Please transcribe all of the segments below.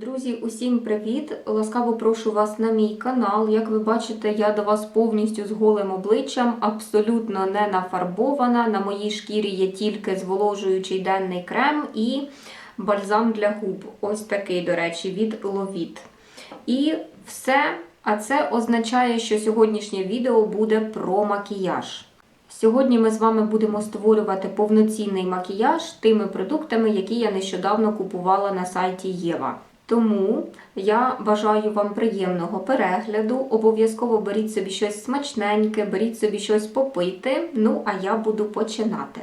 Друзі, усім привіт! Ласкаво прошу вас на мій канал. Як ви бачите, я до вас повністю з голим обличчям, абсолютно не нафарбована. На моїй шкірі є тільки зволожуючий денний крем і бальзам для губ. Ось такий, до речі, від Lovit. І все. А це означає, що сьогоднішнє відео буде про макіяж. Сьогодні ми з вами будемо створювати повноцінний макіяж тими продуктами, які я нещодавно купувала на сайті Єва. Тому я бажаю вам приємного перегляду. Обов'язково беріть собі щось смачненьке, беріть собі щось попити. Ну, а я буду починати.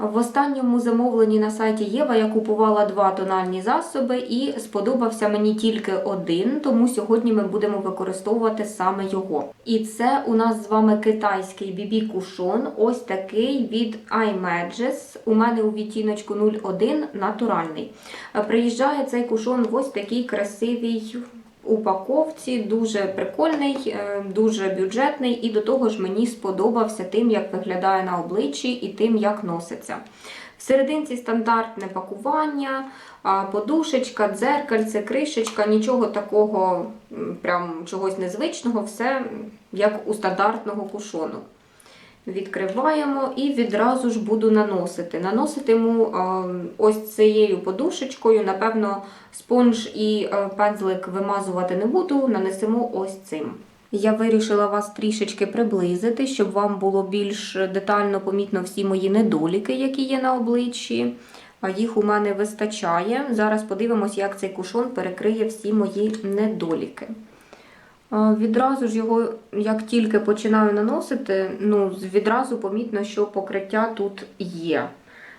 В останньому замовленні на сайті Єва я купувала два тональні засоби і сподобався мені тільки один, тому сьогодні ми будемо використовувати саме його. І це у нас з вами китайський BB кушон, ось такий від iMages. У мене у відтіночку 01 натуральний. Приїжджає цей кушон в ось такій красивій упаковці, дуже прикольний, е, дуже бюджетний, і до того ж мені сподобався тим, як виглядає на обличчі і тим, як носиться. В серединці стандартне пакування, подушечка, дзеркальце, кришечка, нічого такого, прям чогось незвичного, все як у стандартного кушону. Відкриваємо і відразу ж буду наносити. Наноситиму е, ось цією подушечкою, напевно, спонж і е, пензлик вимазувати не буду, нанесемо ось цим. Я вирішила вас трішечки приблизити, щоб вам було більш детально помітно всі мої недоліки, які є на обличчі. Їх у мене вистачає. Зараз подивимось, як цей кушон перекриє всі мої недоліки. Відразу ж його, як тільки починаю наносити, ну, відразу помітно, що покриття тут є.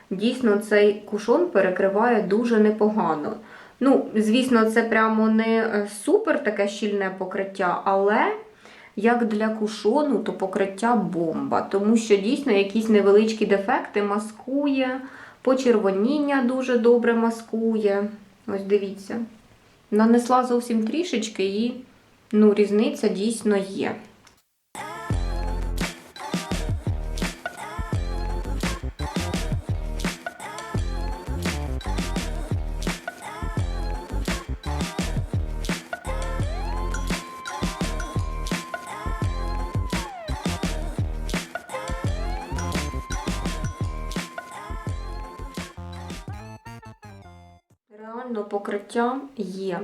Дійсно, цей кушон перекриває дуже непогано. Ну, звісно, це прямо не е, супер таке щільне покриття, але як для кушону, то покриття бомба. Тому що дійсно якісь невеличкі дефекти маскує, почервоніння дуже добре маскує. Ось дивіться. Нанесла зовсім трішечки і. Ну, різниця дійсно є. Реально покриття є.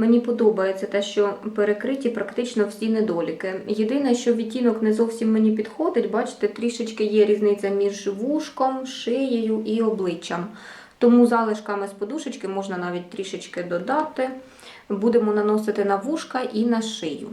Мені подобається те, що перекриті практично всі недоліки. Єдине, що відтінок не зовсім мені підходить, бачите, трішечки є різниця між вушком, шиєю і обличчям. Тому залишками з подушечки можна навіть трішечки додати. Будемо наносити на вушка і на шию.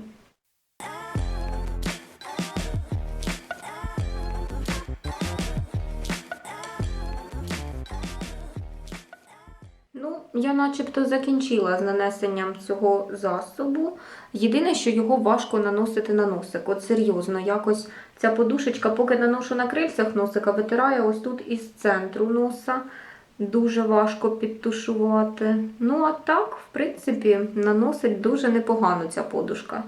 Я начебто закінчила з нанесенням цього засобу. Єдине, що його важко наносити на носик. От серйозно, якось ця подушечка, поки наношу на крильцях носика, витирає ось тут із центру носа. Дуже важко підтушувати. Ну, а так, в принципі, наносить дуже непогано ця подушка.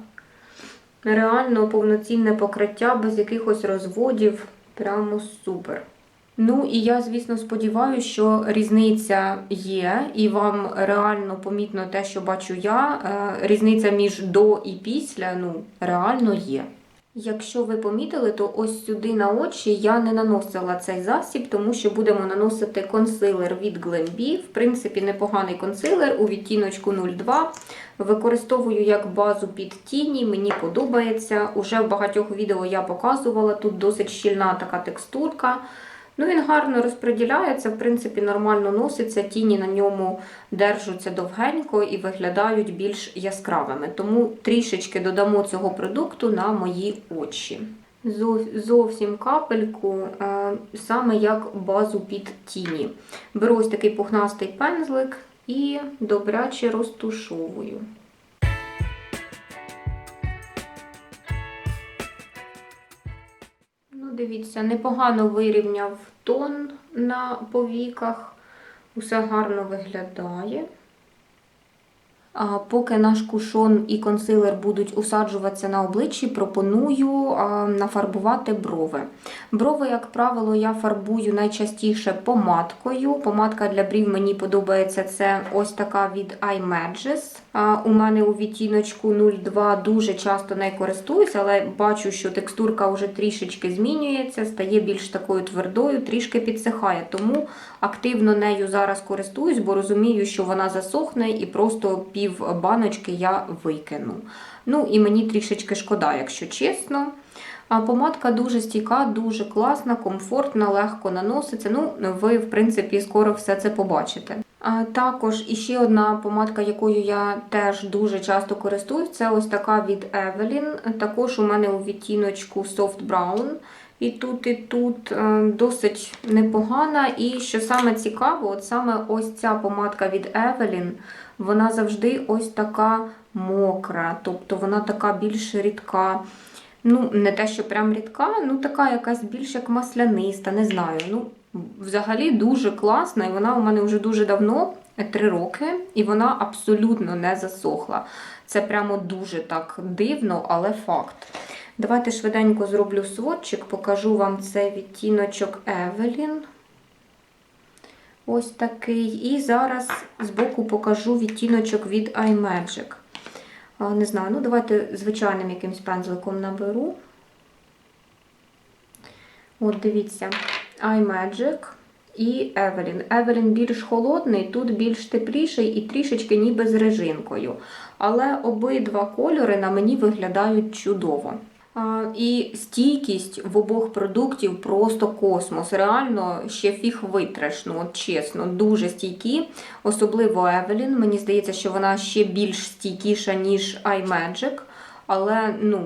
Реально повноцінне покриття без якихось розводів. Прямо супер. Ну і я, звісно, сподіваюся, що різниця є, і вам реально помітно те, що бачу я. Е, Різниця між до і після ну, реально є. Якщо ви помітили, то ось сюди на очі я не наносила цей засіб, тому що будемо наносити консилер від Glambi. В принципі, непоганий консилер у відтіночку 02. Використовую як базу під тіні, мені подобається. Уже в багатьох відео я показувала, тут досить щільна така текстурка. Ну, він гарно розподіляється, в принципі, нормально носиться, тіні на ньому держаться довгенько і виглядають більш яскравими. Тому трішечки додамо цього продукту на мої очі. Зовсім капельку, е, саме як базу під тіні. Беру ось такий пухнастий пензлик і добряче розтушовую. Дивіться, непогано вирівняв тон на повіках. Усе гарно виглядає. Поки наш кушон і консилер будуть усаджуватися на обличчі, пропоную нафарбувати брови. Брови, як правило, я фарбую найчастіше помадкою. Помадка для брів мені подобається це ось така від iMages. У мене у відтіночку 02 дуже часто не користуюсь, але бачу, що текстурка вже трішечки змінюється, стає більш такою твердою, трішки підсихає. Тому активно нею зараз користуюсь, бо розумію, що вона засохне і просто пів баночки я викину. Ну і мені трішечки шкода, якщо чесно. А помадка дуже стійка, дуже класна, комфортна, легко наноситься. Ну, ви, в принципі, скоро все це побачите. А також іще одна помадка, якою я теж дуже часто користуюсь, це ось така від Evelyn. Також у мене у відтіночку Soft Brown. І тут, і тут е, досить непогана. І що саме цікаво, от саме ось ця помадка від Evelyn, вона завжди ось така мокра, тобто вона така більш рідка. Ну, не те, що прям рідка, ну така якась більш як масляниста, не знаю. Ну, взагалі дуже класна, і вона у мене вже дуже давно, три роки, і вона абсолютно не засохла. Це прямо дуже так дивно, але факт. Давайте швиденько зроблю сводчик, покажу вам цей відтіночок Evelyn. Ось такий. І зараз збоку покажу відтіночок від iMagic. Не знаю, ну давайте звичайним якимсь пензликом наберу. От дивіться, iMagic і Evelyn. Evelyn більш холодний, тут більш тепліший і трішечки ніби з режинкою. Але обидва кольори на мені виглядають чудово. І стійкість в обох продуктів просто космос. Реально ще фіг витреш, ну чесно, дуже стійкі. Особливо Evelyn. Мені здається, що вона ще більш стійкіша, ніж iMagic. Але ну,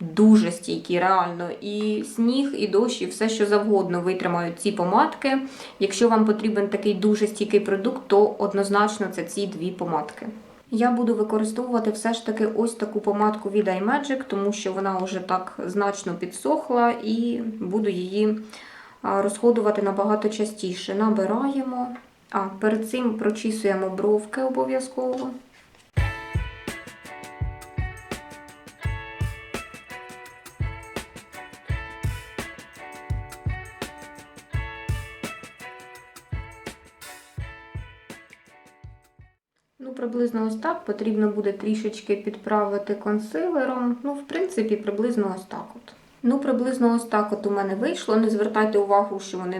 дуже стійкі, реально. І сніг, і дощ, і все, що завгодно витримають ці помадки. Якщо вам потрібен такий дуже стійкий продукт, то однозначно це ці дві помадки. Я буду використовувати все ж таки ось таку помадку від iMagic, тому що вона вже так значно підсохла, і буду її розходувати набагато частіше. Набираємо, а перед цим прочісуємо бровки обов'язково. Приблизно ось так. Потрібно буде трішечки підправити консилером. Ну, в принципі, приблизно ось так от. Ну, приблизно ось так от у мене вийшло. Не звертайте увагу, що вони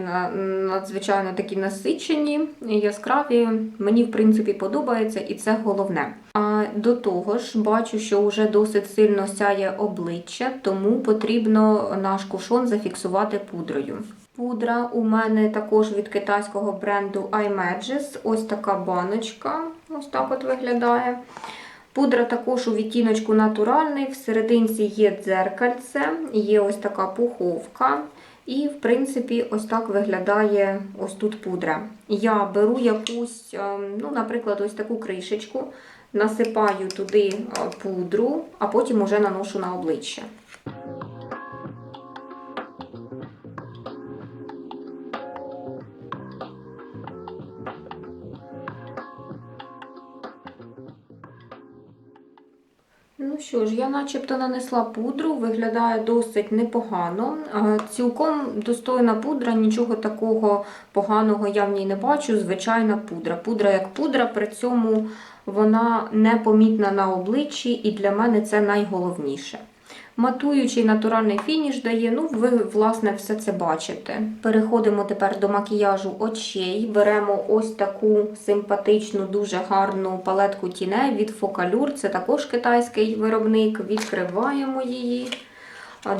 надзвичайно такі насичені, яскраві. Мені, в принципі, подобається, і це головне. А до того ж, бачу, що вже досить сильно сяє обличчя, тому потрібно наш кушон зафіксувати пудрою. Пудра у мене також від китайського бренду iMages. Ось така баночка. Ось так от виглядає. Пудра також у відтіночку натуральний. Всерединці є дзеркальце, є ось така пуховка. І, в принципі, ось так виглядає ось тут пудра. Я беру якусь, ну, наприклад, ось таку кришечку, насипаю туди пудру, а потім уже наношу на обличчя. Що ж, я начебто нанесла пудру, виглядає досить непогано. Цілком достойна пудра, нічого такого поганого я в ній не бачу. Звичайна пудра. Пудра як пудра, при цьому вона непомітна на обличчі, і для мене це найголовніше. Матуючий натуральний фініш дає, ну ви, власне, все це бачите. Переходимо тепер до макіяжу очей. Беремо ось таку симпатичну, дуже гарну палетку тіней від Focallure. Це також китайський виробник. Відкриваємо її.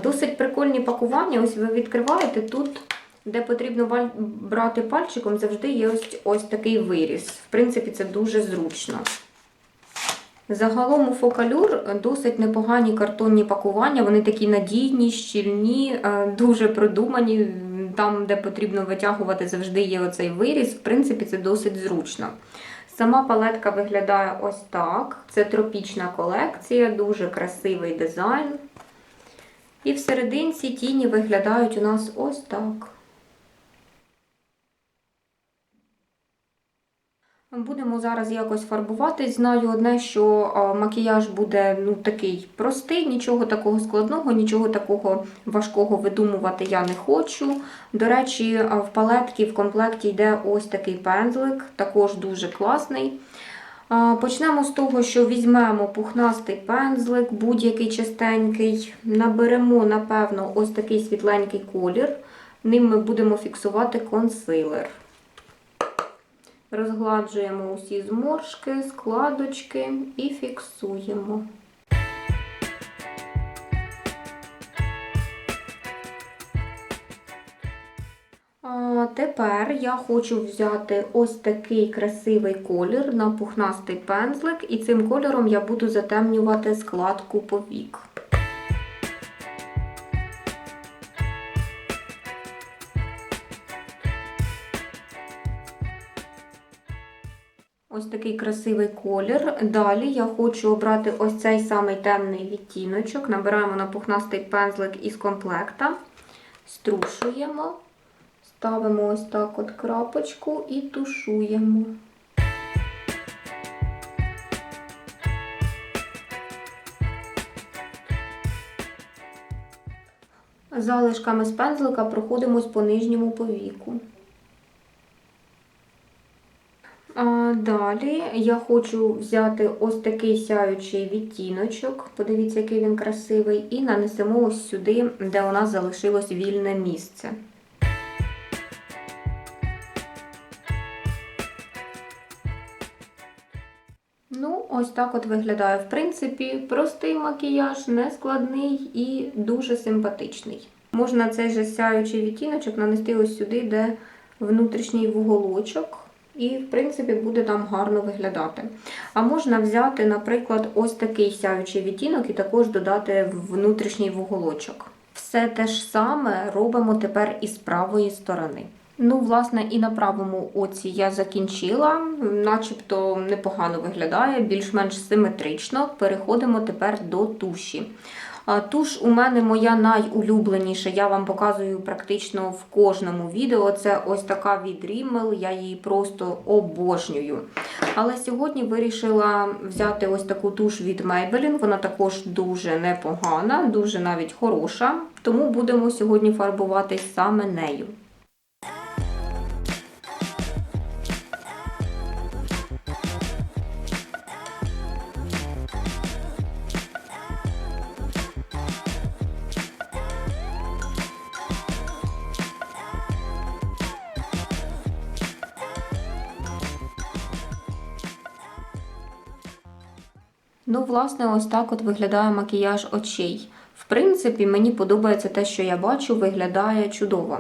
Досить прикольні пакування. Ось ви відкриваєте тут. Де потрібно брати пальчиком, завжди є ось ось такий виріз. В принципі, це дуже зручно. Загалом у фокалюр досить непогані картонні пакування, вони такі надійні, щільні, е, дуже продумані. Там, де потрібно витягувати, завжди є оцей виріз. В принципі, це досить зручно. Сама палетка виглядає ось так. Це тропічна колекція, дуже красивий дизайн. І всерединці тіні виглядають у нас ось так. Будемо зараз якось фарбуватись. Знаю одне, що макіяж буде ну, такий простий, нічого такого складного, нічого такого важкого видумувати я не хочу. До речі, в палетці в комплекті йде ось такий пензлик, також дуже класний. Почнемо з того, що візьмемо пухнастий пензлик, будь-який чистенький, наберемо, напевно, ось такий світленький колір. Ним ми будемо фіксувати консилер. Розгладжуємо усі зморшки, складочки і фіксуємо. Тепер я хочу взяти ось такий красивий колір на пухнастий пензлик, і цим кольором я буду затемнювати складку повік. Ось такий красивий колір. Далі я хочу обрати ось цей самий темний відтіночок. Набираємо на пухнастий пензлик із комплекта, струшуємо, ставимо ось так от крапочку і тушуємо. Залишками з пензлика проходимось по нижньому повіку. А, Далі я хочу взяти ось такий сяючий відтіночок. Подивіться, який він красивий, і нанесемо ось сюди, де у нас залишилось вільне місце. Ну, ось так от виглядає. В принципі, простий макіяж, нескладний і дуже симпатичний. Можна цей же сяючий відтіночок нанести ось сюди, де внутрішній вуголочок. І, в принципі, буде там гарно виглядати. А можна взяти, наприклад, ось такий сяючий відтінок і також додати внутрішній вуголочок. Все те ж саме робимо тепер і з правої сторони. Ну, власне, і на правому оці я закінчила, начебто непогано виглядає, більш-менш симетрично. Переходимо тепер до туші. Туш у мене моя найулюбленіша, я вам показую практично в кожному відео. Це ось така від Rimmel, я її просто обожнюю. Але сьогодні вирішила взяти ось таку туш від Maybelline, вона також дуже непогана, дуже навіть хороша. Тому будемо сьогодні фарбуватись саме нею. Ну, власне, ось так от виглядає макіяж очей. В принципі, мені подобається те, що я бачу, виглядає чудово.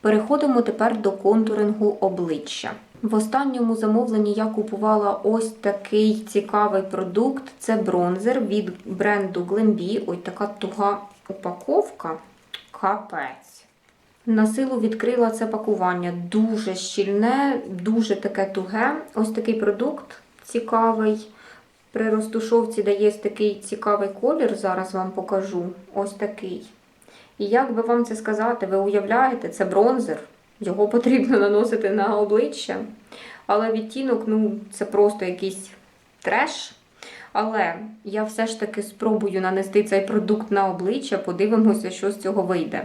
Переходимо тепер до контурингу обличчя. В останньому замовленні я купувала ось такий цікавий продукт. Це бронзер від бренду Glambi. Ось така туга упаковка. Капець. На силу відкрила це пакування. Дуже щільне, дуже таке туге. Ось такий продукт цікавий. При розтушовці дає такий цікавий колір, зараз вам покажу. Ось такий. І як би вам це сказати, ви уявляєте, це бронзер, його потрібно наносити на обличчя. Але відтінок, ну, це просто якийсь треш. Але я все ж таки спробую нанести цей продукт на обличчя, подивимося, що з цього вийде.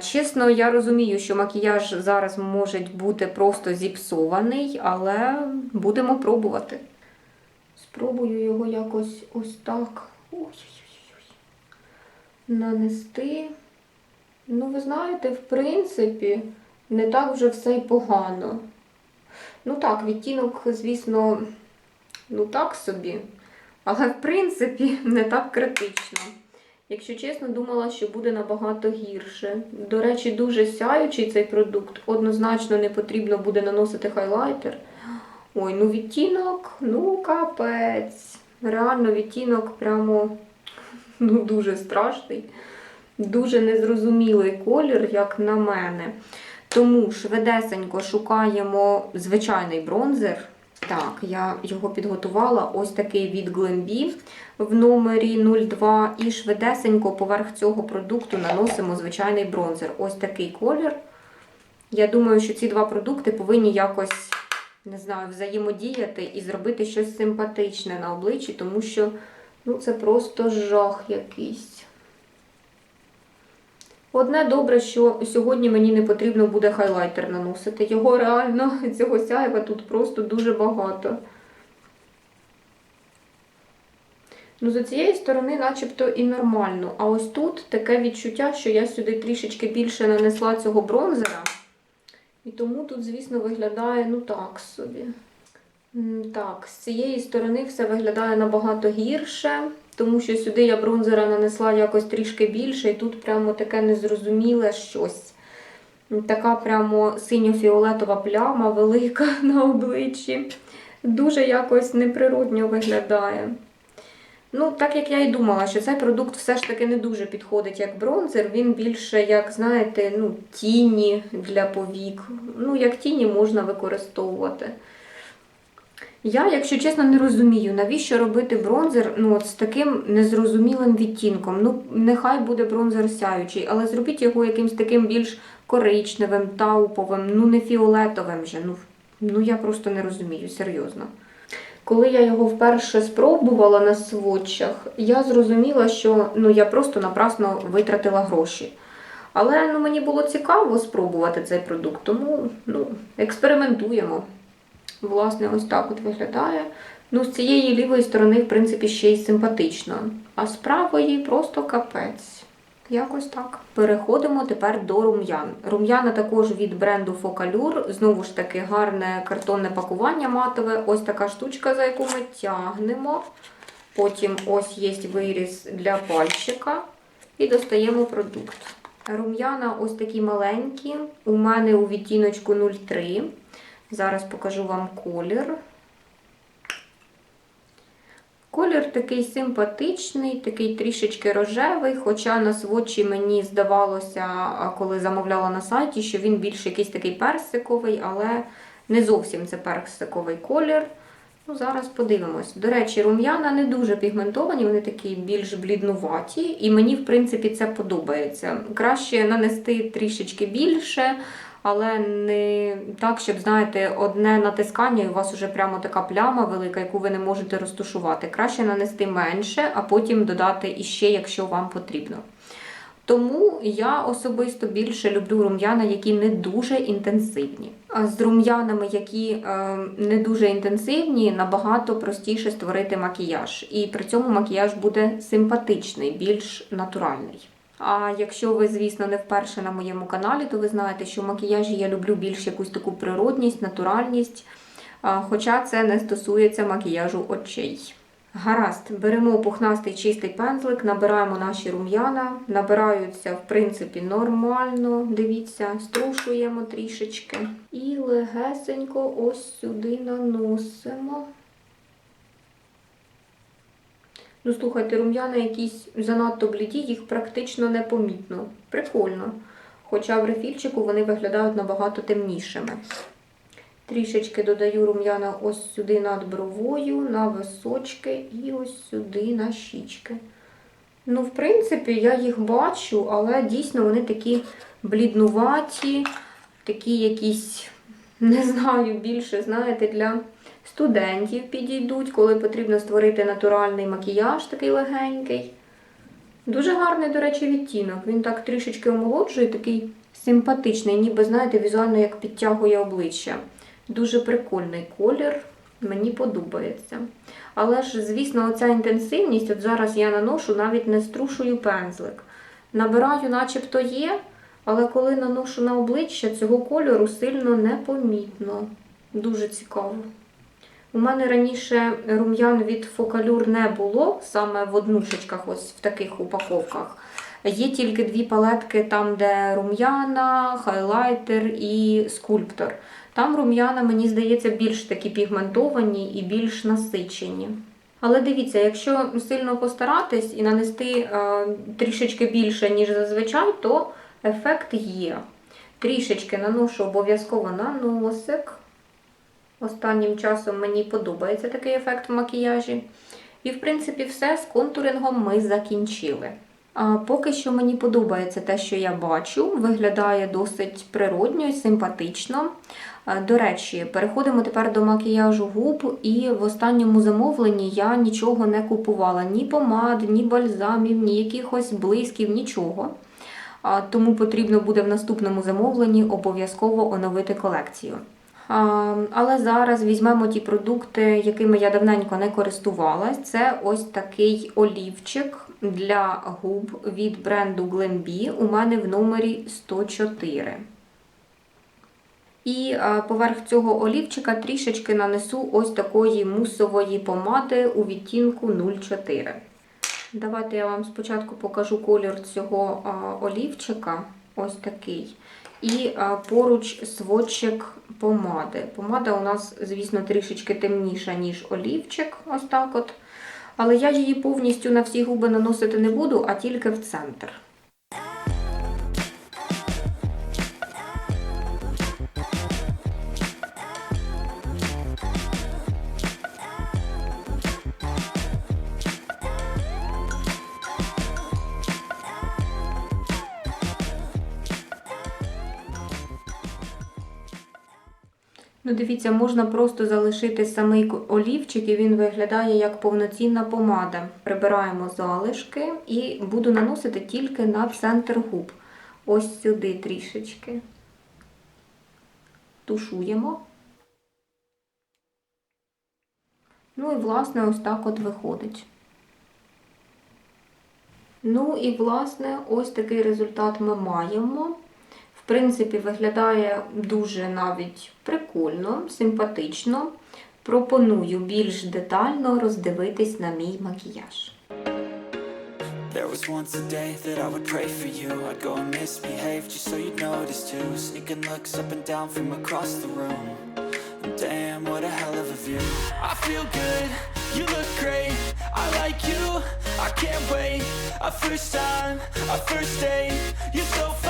Чесно, я розумію, що макіяж зараз може бути просто зіпсований, але будемо пробувати. Спробую його якось ось так ой-ой-ой, нанести. Ну, ви знаєте, в принципі, не так вже все й погано. Ну так, відтінок, звісно, ну так собі. Але, в принципі, не так критично. Якщо чесно, думала, що буде набагато гірше. До речі, дуже сяючий цей продукт. Однозначно не потрібно буде наносити хайлайтер. Ой, ну відтінок, ну капець. Реально відтінок прямо ну, дуже страшний, дуже незрозумілий колір, як на мене. Тому швидесенько шукаємо звичайний бронзер. Так, я його підготувала. Ось такий від Glambi в номері 02. І швидесенько поверх цього продукту наносимо звичайний бронзер. Ось такий колір. Я думаю, що ці два продукти повинні якось не знаю, взаємодіяти і зробити щось симпатичне на обличчі, тому що ну, це просто жах якийсь. Одне добре, що сьогодні мені не потрібно буде хайлайтер наносити. Його реально, цього сяєва тут просто дуже багато. Ну, з цієї сторони, начебто, і нормально. А ось тут таке відчуття, що я сюди трішечки більше нанесла цього бронзера. І тому тут, звісно, виглядає ну так собі. Так, з цієї сторони все виглядає набагато гірше, тому що сюди я бронзера нанесла якось трішки більше, і тут прямо таке незрозуміле щось. Така прямо синьо-фіолетова пляма велика на обличчі. Дуже якось неприродньо виглядає. Ну, так як я і думала, що цей продукт все ж таки не дуже підходить як бронзер, він більше, як знаєте, ну, тіні для повік. Ну, як тіні можна використовувати. Я, якщо чесно, не розумію, навіщо робити бронзер ну, от з таким незрозумілим відтінком. Ну, нехай буде бронзер сяючий, але зробіть його якимось таким більш коричневим, тауповим, ну не фіолетовим же. Ну, ну я просто не розумію, серйозно. Коли я його вперше спробувала на сводчах, я зрозуміла, що ну, я просто напрасно витратила гроші. Але ну, мені було цікаво спробувати цей продукт, тому ну, експериментуємо. Власне, ось так от виглядає. Ну, з цієї лівої сторони, в принципі, ще й симпатично. А з правої просто капець. Якось так. Переходимо тепер до рум'ян. Рум'яна також від бренду Focallure. Знову ж таки, гарне картонне пакування матове. Ось така штучка, за яку ми тягнемо. Потім ось є виріз для пальчика. І достаємо продукт. Рум'яна ось такі маленькі. У мене у відтіночку 03. Зараз покажу вам колір. Колір такий симпатичний, такий трішечки рожевий, хоча на сводчі мені здавалося, коли замовляла на сайті, що він більш якийсь такий персиковий, але не зовсім це персиковий колір. Ну, Зараз подивимось. До речі, рум'яна не дуже пігментовані, вони такі більш бліднуваті, і мені, в принципі, це подобається. Краще нанести трішечки більше, але не так, щоб, знаєте, одне натискання, і у вас вже прямо така пляма велика, яку ви не можете розтушувати. Краще нанести менше, а потім додати іще, якщо вам потрібно. Тому я особисто більше люблю рум'яна, які не дуже інтенсивні. З рум'янами, які е, не дуже інтенсивні, набагато простіше створити макіяж. І при цьому макіяж буде симпатичний, більш натуральний. А якщо ви, звісно, не вперше на моєму каналі, то ви знаєте, що в макіяжі я люблю більш якусь таку природність, натуральність. Хоча це не стосується макіяжу очей. Гаразд, беремо пухнастий чистий пензлик, набираємо наші рум'яна, набираються, в принципі, нормально. Дивіться, струшуємо трішечки. І легесенько ось сюди наносимо. Ну, слухайте, рум'яна якісь занадто бліді, їх практично непомітно. Прикольно. Хоча в рефільчику вони виглядають набагато темнішими. Трішечки додаю рум'яна ось сюди над бровою, на височки і ось сюди на щічки. Ну, в принципі, я їх бачу, але дійсно вони такі бліднуваті, такі якісь, не знаю, більше, знаєте, для студентів підійдуть, коли потрібно створити натуральний макіяж, такий легенький. Дуже гарний, до речі, відтінок. Він так трішечки омолоджує, такий симпатичний, ніби, знаєте, візуально як підтягує обличчя. Дуже прикольний колір, мені подобається. Але ж, звісно, оця інтенсивність, от зараз я наношу, навіть не струшую пензлик. Набираю, начебто є, але коли наношу на обличчя, цього кольору сильно непомітно. Дуже цікаво. У мене раніше рум'ян від Focallure не було, саме в однушечках, ось в таких упаковках. Є тільки дві палетки, там, де рум'яна, хайлайтер і скульптор. Там рум'яна, мені здається, більш такі пігментовані і більш насичені. Але дивіться, якщо сильно постаратись і нанести е, трішечки більше, ніж зазвичай, то ефект є. Трішечки наношу обов'язково на носик. Останнім часом мені подобається такий ефект в макіяжі. І, в принципі, все з контурингом ми закінчили. А поки що мені подобається те, що я бачу. Виглядає досить природньо і симпатично. До речі, переходимо тепер до макіяжу губ, і в останньому замовленні я нічого не купувала: ні помад, ні бальзамів, ні якихось блисків, нічого. Тому потрібно буде в наступному замовленні обов'язково оновити колекцію. Але зараз візьмемо ті продукти, якими я давненько не користувалась. Це ось такий олівчик для губ від бренду Glambi. У мене в номері 104. І поверх цього олівчика трішечки нанесу ось такої мусової помади у відтінку 04. Давайте я вам спочатку покажу колір цього олівчика. Ось такий. І поруч сводчик помади. Помада у нас, звісно, трішечки темніша, ніж олівчик. Ось так от. Але я її повністю на всі губи наносити не буду, а тільки в центр. Ну, дивіться, можна просто залишити самий олівчик, і він виглядає як повноцінна помада. Прибираємо залишки і буду наносити тільки на центр губ. Ось сюди трішечки. Тушуємо. Ну і, власне, ось так от виходить. Ну і, власне, ось такий результат ми маємо. Принципі, виглядає дуже навіть прикольно, симпатично. Пропоную більш детально роздивитись на мій макіяж. There was once a day that I would pray for you I'd go and misbehave just so you'd notice too Sneaking looks up and down from across the room And Damn, what a hell of a view I feel good, you look great I like you, I can't wait A first time, a first date You're so fine,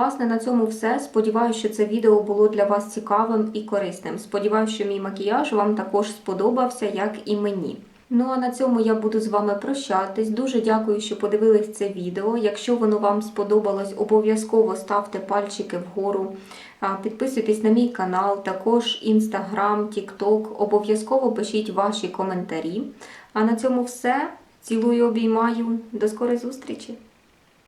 власне на цьому все. Сподіваюся, що це відео було для вас цікавим і корисним. Сподіваюся, що мій макіяж вам також сподобався, як і мені. Ну а на цьому я буду з вами прощатись. Дуже дякую, що подивились це відео. Якщо воно вам сподобалось, обов'язково ставте пальчики вгору. Підписуйтесь на мій канал, також інстаграм, тікток. Обов'язково пишіть ваші коментарі. А на цьому все. Цілую, обіймаю. До скорої зустрічі!